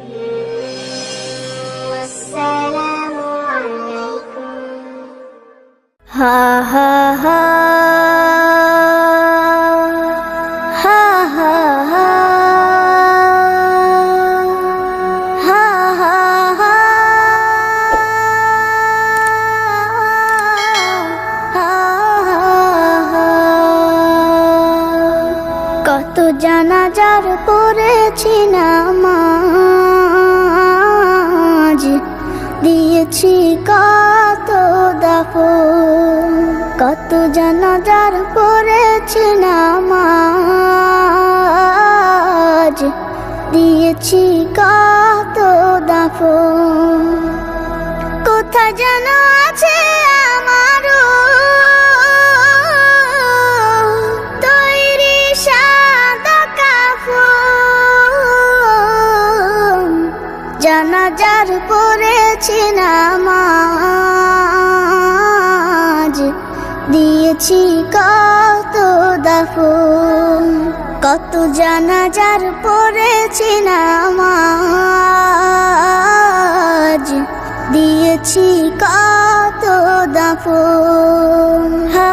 কত জানা যার কত জানাজার পড়েছি না মা দিয়েছি কত দাফো কত জানাজার পড়েছি নামাজ, দিয়েছি কত দাফো কোথায় যেন আছে আমারও তৈরি সাদা কাফন। জানাজার পড়েছি নামাজ কত জানাজার পড়েছি নামাজ দিয়েছি কত দাফন। হা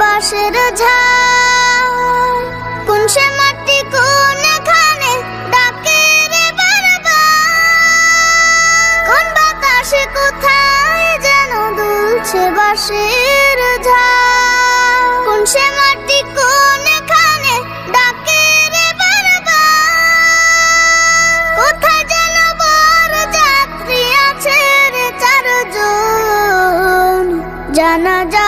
বাঁশের ঝাড় মাটি, কোন এখানে ডাকে রে বারবার। কোন বাতাসে কোথায় যেন দুলছে বাঁশের ঝাড় কোন সে মাটি ডাকে রে যেন যাত্রী আছে রে চারজন। জানাজার পড়েছি